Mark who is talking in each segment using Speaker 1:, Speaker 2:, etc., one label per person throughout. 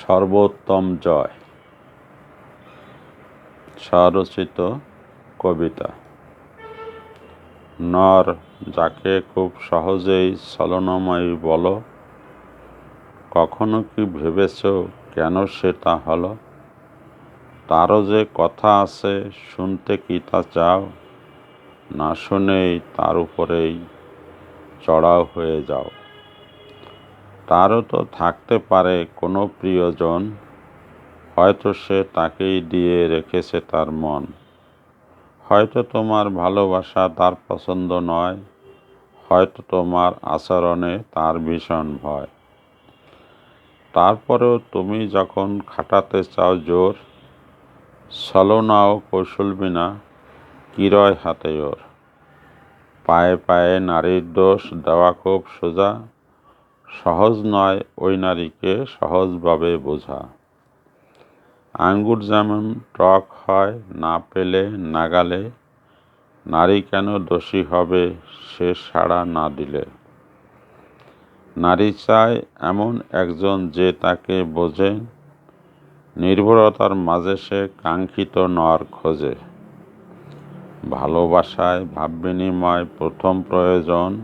Speaker 1: সর্বোত্তম জয়। স্বরচিত কবিতা। নর, যাকে খুব সহজেই ছলনাময়ী বলো। কখনো কি ভেবেছ কেন সেটা হলো? তারও যে কথা আছে, শুনতে কি তা চাও? না শুনেই তার উপরেই চড়াও হয়ে যাও। তারও তো থাকতে পারে কোনো প্রিয়জন। হয়তো সে তাকেই দিয়ে রেখেছে তার মন। হয়তো তোমার ভালোবাসা তার পছন্দ নয়। হয়তো তোমার আচরণে তার ভীষণ ভয়। তারপরেও তুমি যখন খাটাতে চাও জোর ছলনাও কৌশল বিনা, কিরয় হাতে ওর। পায়ে পায়ে নারীর দোষ দেওয়া খুব সোজা সহজ নয় ওই নারীকে সহজভাবে বোঝা। আঙ্গুর যেমন টক হয়, না পেলে নাগালে নারী কেন দোষী হবে সে সাড়া না দিলে? নারী চায় এমন একজন যে তাকে বোঝে, নির্ভরতার মাঝে সে কাঙ্ক্ষিত নর খোঁজে। ভালোবাসায় ভাব বিনিময় প্রথম প্রয়োজন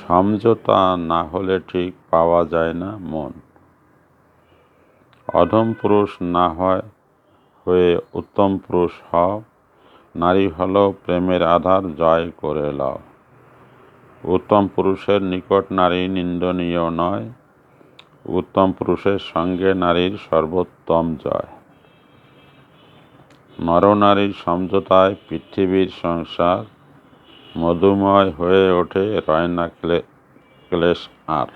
Speaker 1: সমঝোতা না হলে ঠিক পাওয়া যায় না মন। অধম পুরুষ না হয় হয়ে উত্তম পুরুষ হও, নারী হলো প্রেমের আধার জয় করে লও। উত্তম পুরুষের নিকট নারী নিন্দনীয় নয়, উত্তম পুরুষের সঙ্গে নারীর সর্বোত্তম জয়। নরনারীর সমঝোতায় পৃথিবীর সংসার মধুময় হয়ে ওঠে রয়না ক্লে ক্লেশ আর।